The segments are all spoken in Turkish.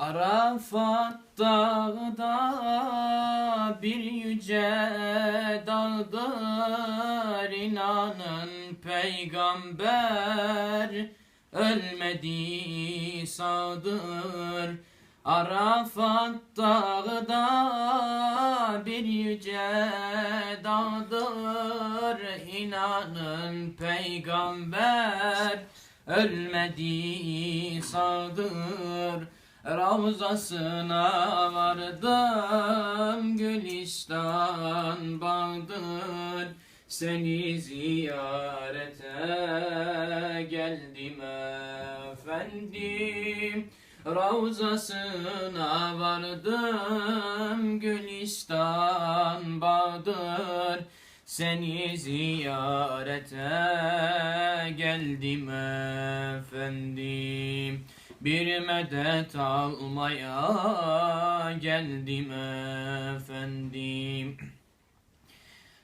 Arafat dağda bir yüce dağdır. İnanın peygamber ölmedi sağdır Arafat dağda bir yüce dağdır. İnanın peygamber ölmedi sağdır Ravzasına vardım Gülistan bağdır Seni ziyarete geldim efendim. Ravzasına vardım Gülistan bağdır Seni ziyarete geldim efendim bir medet almaya geldim efendim.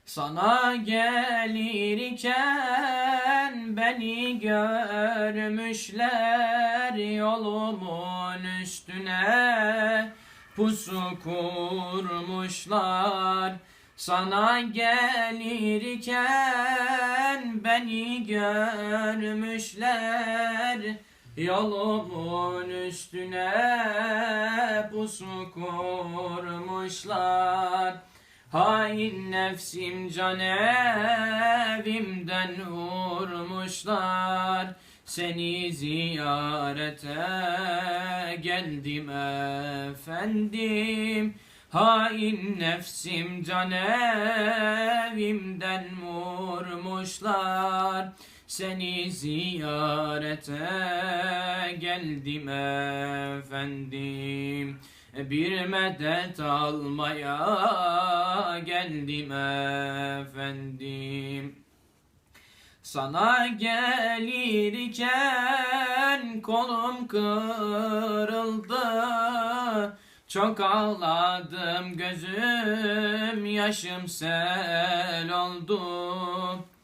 Sana gelirken beni görmüşler yolumun üstüne. Pusu kurmuşlar. Sana gelirken beni görmüşler Yolumun üstüne pusu kurmuşlar. Hain nefsim can evimden vurmuşlar. Seni ziyarete geldim efendim. Hain nefsim can evimden vurmuşlar Seni ziyarete geldim efendim. Bir medet almaya geldim efendim. Sana gelirken kolum kırıldı. Çok ağladım gözüm yaşım sel oldu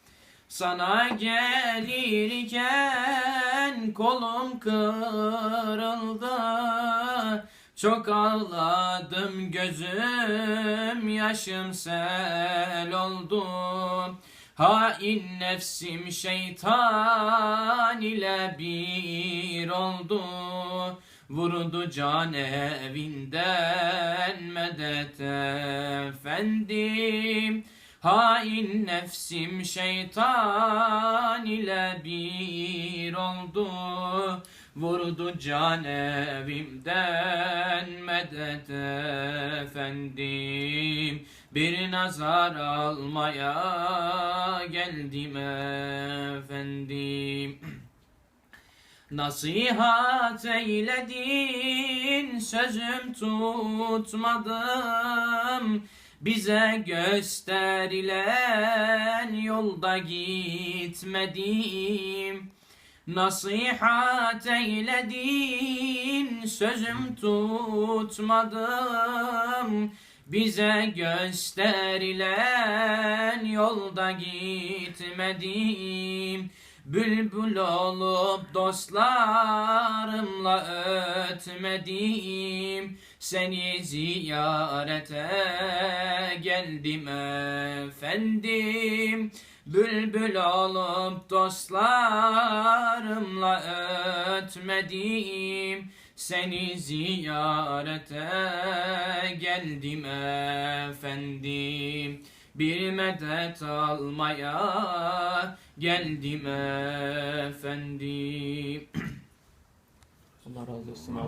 Sana gelirken kolum kırıldı. Çok ağladım gözüm yaşım sel oldu. Hain nefsim şeytan ile bir oldu. Vurdu can evinden medet efendim Hain nefsim şeytan ile bir oldu. Vurdu can evimden medet efendim. Bir nazar almaya geldim efendim. Nasihat eyledin sözüm tutmadım Bize gösterilen yolda gitmedim. Nasihat eyledin sözüm tutmadım. Bize gösterilen yolda gitmedim. Bülbül olup dostlarımla ötmedim Seni ziyarete geldim efendim Bülbül olup dostlarımla ötmedim Seni ziyarete geldim efendim bir medet almaya geldim efendim. ならずしま